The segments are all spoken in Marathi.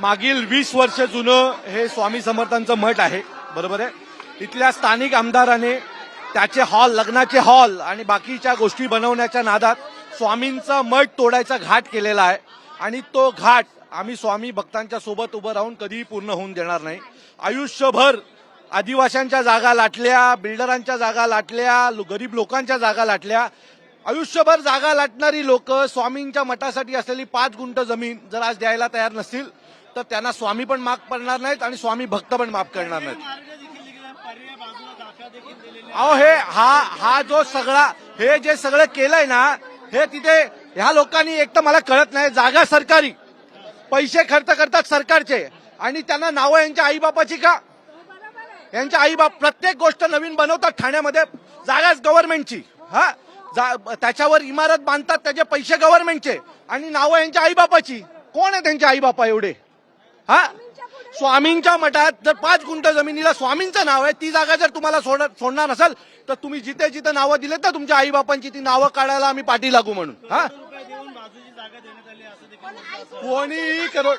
मागील वीस वर्ष जुनं हे स्वामी समर्थांचं मठ आहे. बरोबर आहे? इथल्या स्थानिक आमदाराने त्याचे हॉल लग्नाचे हॉल आणि बाकीच्या गोष्टी बनवण्याच्या नादात स्वामींचा मठ तोडायचा घाट केलेला आहे. आणि तो घाट आम्ही स्वामी भक्तांच्या सोबत उभं राहून कधीही पूर्ण होऊन देणार नाही. आयुष्यभर आदिवाशांच्या जागा लाटल्या बिल्डरांच्या जागा लाटल्या गरीब लोकांच्या जागा लाटल्या. आयुष्यभर जागा लाटणारी लोक स्वामींच्या मठासाठी असलेली पाच गुंठ जमीन जर आज द्यायला तयार नसतील तर त्यांना स्वामी पण माफ करणार नाहीत आणि स्वामी भक्त पण माफ करणार नाहीत. अहो हे हा हा जो सगळा हे जे सगळं केलंय ना हे तिथे ह्या लोकांनी एक तर मला कळत नाही जागा सरकारी. पैसे खर्च करतात सरकारचे. आणि त्यांना नावं यांच्या आईबापाची का? यांच्या आईबाप प्रत्येक गोष्ट नवीन बनवतात ठाण्यामध्ये जागाच गव्हर्नमेंटची हा? जा- त्याच्यावर इमारत बांधतात त्याचे पैसे गव्हर्नमेंटचे आणि नावं यांच्या आईबापाची. कोण आहे त्यांच्या आईबापा एवढे? हा? स्वामींच्या मठात जर पाच गुंठ जमिनीला स्वामींचं नाव आहे ती जागा जर तुम्हाला सोड सोडणार असेल तर तुम्ही जिथे जिथे नावं दिलेत ना तुमच्या आईबापांची ती नावं काढायला आम्ही पाठी लागू म्हणून. हा? कोणीही करोड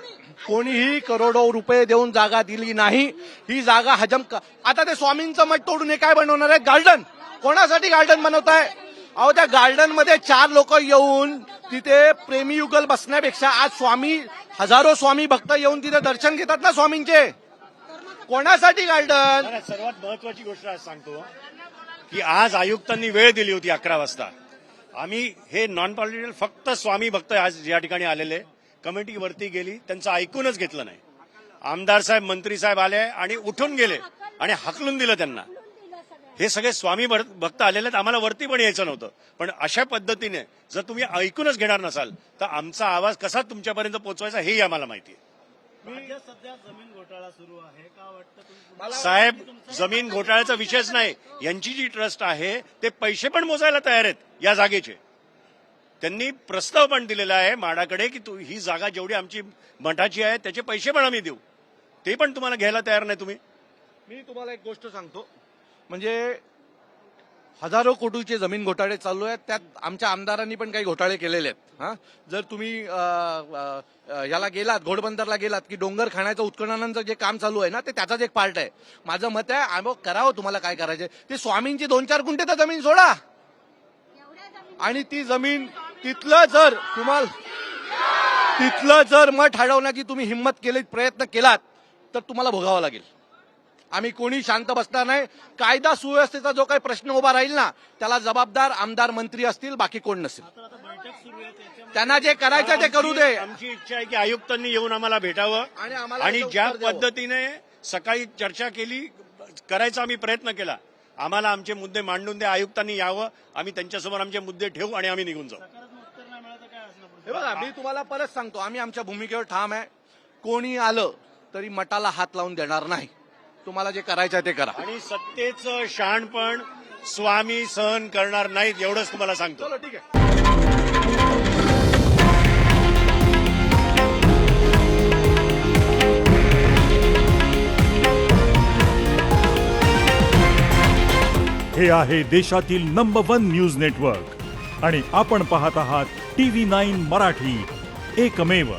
कोणीही करोडो रुपये देऊन जागा दिली नाही ही जागा हजम आता ते स्वामींचं मठ तोडून हे काय बनवणार आहे? गार्डन. कोणासाठी गार्डन बनवताय? अहो त्या गार्डनमध्ये चार लोक येऊन तिथे प्रेमी युगल बसण्यापेक्षा आज स्वामी हजारो स्वामी भक्त येऊन तिथे दर्शन घेतात ना स्वामींचे? कोणासाठी गार्डन? सर्वात महत्वाची गोष्ट आज सांगतो. की आज आयुक्तांनी वेळ दिली होती अकरा वाजता. आम्ही हे नॉन पॉलिटिकल फक्त स्वामी भक्त आज या ठिकाणी आलेले. कमिटी वरती गेली. त्यांचं ऐकूनच घेतलं नाही. आमदार साहेब मंत्री साहेब आले आणि उठून गेले आणि हकलून दिलं त्यांना. हे सगळे स्वामी भक्त आलेले आहेत. आम्हाला वरती पण यायचं नव्हतं. पण अशा पद्धतीने जर तुम्ही ऐकूनच घेणार नसाल तर आमचा आवाज कसा तुमच्यापर्यंत पोहोचवायचा हेही आम्हाला माहिती आहे. राज्यात सध्या जमीन घोटाळा सुरू आहे. का वाटतं तुम्ही साहेब जमीन घोटाळ्याचा विषयच नाही. यांची जी ट्रस्ट आहे ते पैसे पण मोजायला तयार आहेत या जागेचे. त्यांनी प्रस्ताव पण दिलेला आहे माडाकडे की तू ही जागा जेवढी आमची मठाची आहे त्याचे पैसे पण आम्ही देऊ. ते पण तुम्हाला घ्यायला तयार नाही तुम्ही? मी तुम्हाला एक गोष्ट सांगतो. म्हणजे हजारो कोटीचे जमीन घोटाळे चालू आहेत. त्यात आमच्या आमदारांनी पण काही घोटाळे केलेले आहेत. हा? जर तुम्ही याला गेलात घोडबंदरला गेलात की डोंगर खाण्याचं उत्खननाचं जे काम चालू आहे ना ते त्याचाच एक पार्ट आहे. माझं मत आहे आम्ही करावं तुम्हाला काय करायचं ते स्वामींची दोन चार गुंठे तर जमीन सोडा. आणि ती जमीन तिथलं जर तुम्हाला तिथलं जर मठ हडवण्याची तुम्ही हिंमत केली प्रयत्न केलात तर तुम्हाला भोगावं लागेल. आम्ही कोणी शांत बसणार नाही. कायदा सुव्यवस्थेचा जो काही प्रश्न उभा राहील ना त्याला जबाबदार आमदार मंत्री असतील बाकी कोण नसेल. त्यांना जे करायचं ते करू दे. आमची इच्छा आहे की आयुक्तांनी येऊन आम्हाला भेटावं. आणि ज्या. पद्धतीने सकाळी चर्चा केली करायचा आम्ही प्रयत्न केला. आम्हाला आमचे मुद्दे मांडून द्या आयुक्तांनी यावं. आम्ही त्यांच्यासमोर आमचे मुद्दे ठेवू आणि आम्ही निघून जाऊ? हे बघा मी तुम्हाला परत सांगतो आम्ही आमच्या भूमिकेवर ठाम आहे. कोणी आलं तरी मठाला हात लावून देणार नाही. तुम्हाला जे करायचं आहे ते करा. आणि सत्तेचं शहाणपण स्वामी सहन करणार नाहीत एवढंच तुम्हाला सांगतो. चलो ठीक आहे. हे आहे देशातील नंबर वन न्यूज नेटवर्क आणि आपण पाहत आहात टी व्ही नाईन मराठी. एकमेव